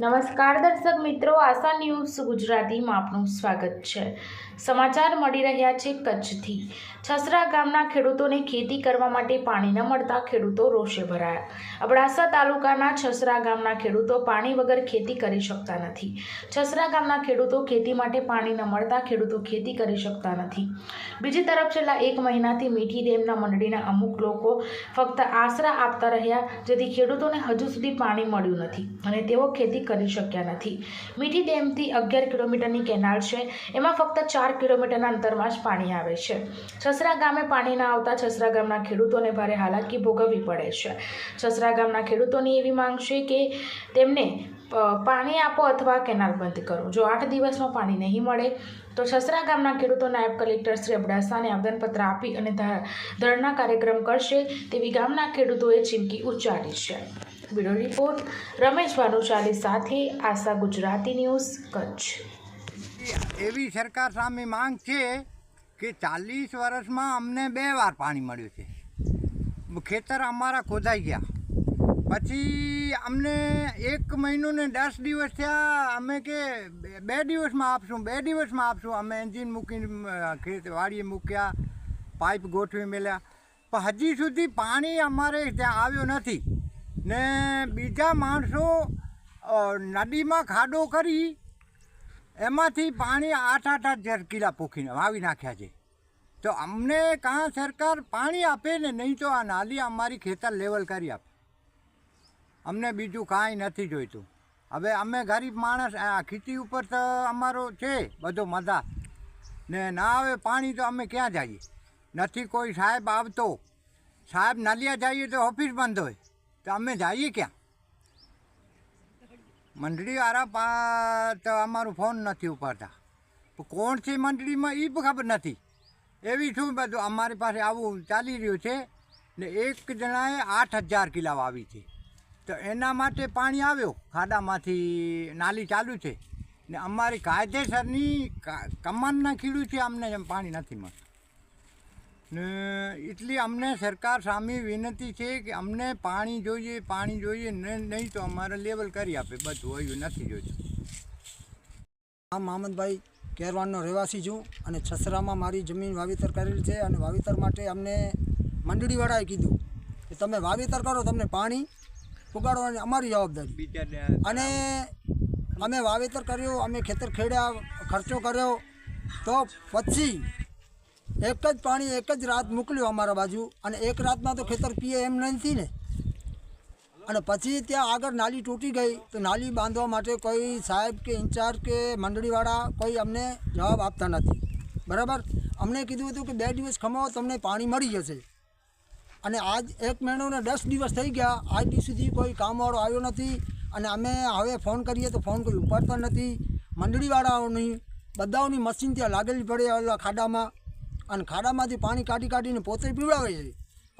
નમસ્કાર દર્શક મિત્રો, આશા ન્યૂઝ ગુજરાતીમાં આપનું સ્વાગત છે. સમાચાર મળી રહ્યા છે કચ્છથી. છસરા ગામના ખેડૂતોને ખેતી કરવા માટે પાણી ન મળતા ખેડૂતો રોષે ભરાયા. અબડાસા તાલુકાના છસરા ગામના ખેડૂતો પાણી વગર ખેતી કરી શકતા નથી. છસરા ગામના ખેડૂતો ખેતી માટે પાણી ન મળતા ખેડૂતો ખેતી કરી શકતા નથી. બીજી તરફ છેલ્લા એક મહિનાથી મીઠી ડેમના મંડળીના અમુક લોકો ફક્ત આશરા આપતા રહ્યા, જેથી ખેડૂતોને હજુ સુધી પાણી મળ્યું નથી અને તેઓ ખેતી કરી શક્યા નથી. મીઠી ડેમથી અગિયાર કિલોમીટરની કેનાલ છે. એમાં ફક્ત ચાર કિલોમીટરના અંતરમાં જ પાણી આવે છે. છસરા ગામે પાણી ના આવતા છસરા ગામના ખેડૂતોને ભારે હાલાકી ભોગવવી પડે છે. છસરા ગામના ખેડૂતોની એવી માંગ છે કે તેમને પાણી આપો અથવા કેનાલ બંધ કરો. જો આઠ દિવસમાં પાણી નહીં મળે, તો છસરા ગામના ખેડૂતો નાયબ કલેક્ટર શ્રી અબડાસાને આવેદનપત્ર આપી અને ધરણા કાર્યક્રમ કરશે તેવી ગામના ખેડૂતોએ ચીમકી ઉચ્ચારી છે. બ્યુરો રિપોર્ટ રમેશ ભાનુશાલી સાથે આશા ગુજરાતી ન્યૂઝ, કચ્છ. એવી સરકાર સામે માંગ છે કે ચાલીસ વર્ષમાં અમને બે વાર પાણી મળ્યું છે. ખેતર અમારા ખોદાઈ ગયા. પછી અમને એક મહિનો ને દસ દિવસ થયા, અમે કે બે- દિવસમાં આપશું, બે દિવસમાં આપશું. અમે એન્જિન મૂકીને ખેત વાડીએ મૂક્યા, પાઇપ ગોઠવી મેલ્યા. પણ હજી સુધી પાણી અમારે ત્યાં આવ્યો નથી. ને બીજા માણસો નદીમાં ખાડો કરી એમાંથી પાણી આઠ આઠ આઠ જરકીલા પોખીને વાવી નાખ્યા છે. તો અમને કાં સરકાર પાણી આપે ને નહીં તો આ નાલી અમારી ખેતર લેવલ કરી આપે. અમને બીજું કાંઈ નથી જોઈતું. હવે અમે ગરીબ માણસ, આ ખેતી ઉપર તો અમારો છે બધો મજા. ને ના આવે પાણી તો અમે ક્યાં જઈએ? નથી કોઈ સાહેબ આવતો. સાહેબ નાલિયા જઈએ તો ઓફિસ બંધ હોય. તો અમે જઈએ ક્યાં? મંડળીવાળા પા તો અમારું ફોન નથી ઉપાડતા. કોણ છે મંડળીમાં? એ પણ ખબર નથી. એવી શું બધું? અમારી પાસે આવું ચાલી રહ્યું છે ને એક જણાએ આઠ હજાર કિલા વાવી છે. તો એના માટે પાણી આવ્યો. ખાડામાંથી નાલી ચાલુ છે. ને અમારી કાયદેસરની કમાનના ખીડું છે. અમને એમ પાણી નથી મળતું. ને એટલી અમને સરકાર સામે વિનંતી છે કે અમને પાણી જોઈએ પાણી જોઈએ નહીં તો અમારે લેવલ કરી આપે. બધું એવું નથી જોઈતું આ મહમદભાઈ કેરવાનનો રહેવાસી છું અને છસરામાં મારી જમીન વાવેતર કરેલ છે અને વાવેતર માટે અમને મંડળીવાળાએ કીધું કે તમે વાવેતર કરો તમને પાણી પુગાડવાની અમારી જવાબદારી. અને અમે વાવેતર કર્યું અમે ખેતર ખેડ્યા ખર્ચો કર્યો તો પછી એક જ પાણી એક જ રાત મોકલ્યું અમારા બાજુ અને એક રાતમાં તો ખેતર પીએ એમ નથી ને અને પછી ત્યાં આગળ નાલી તૂટી ગઈ તો નાલી બાંધવા માટે કોઈ સાહેબ કે ઇન્ચાર્જ કે મંડળીવાળા કોઈ અમને જવાબ આપતા નથી. બરાબર? અમને કીધું હતું કે બે દિવસ ખમાવો, તમને પાણી મળી જશે. અને આજ એક મહિનો દસ દિવસ થઈ ગયા, આજ દી સુધી કોઈ કામવાળો આવ્યો નથી અને અમે હવે ફોન કરીએ તો ફોન કોઈ ઉપાડતા નથી. મંડળીવાળાઓની, બધાઓની મશીન ત્યાં લાગેલી પડે ખાડામાં. અને ખાડામાંથી પાણી કાઢી કાઢીને પોતે પીવડાવે છે.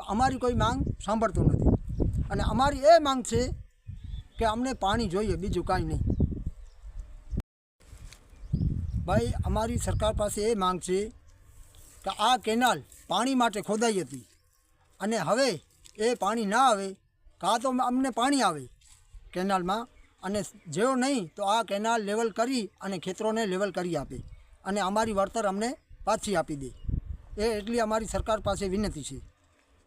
અમારી કોઈ માંગ સાંભળતું નથી. અને અમારી એ માંગ છે કે અમને પાણી જોઈએ, બીજું કાંઈ નહીં. ભાઈ, અમારી સરકાર પાસે એ માંગ છે કે આ કેનાલ પાણી માટે ખોદાઈ હતી. અને હવે એ પાણી ના આવે કાં તો અમને પાણી આવે કેનાલમાં. અને જેવો નહીં, તો આ કેનાલ લેવલ કરી અને ખેતરોને લેવલ કરી આપે. અને અમારી વળતર અમને પાછી આપી દે. એ એટલી અમારી સરકાર પાસે વિનંતી છે.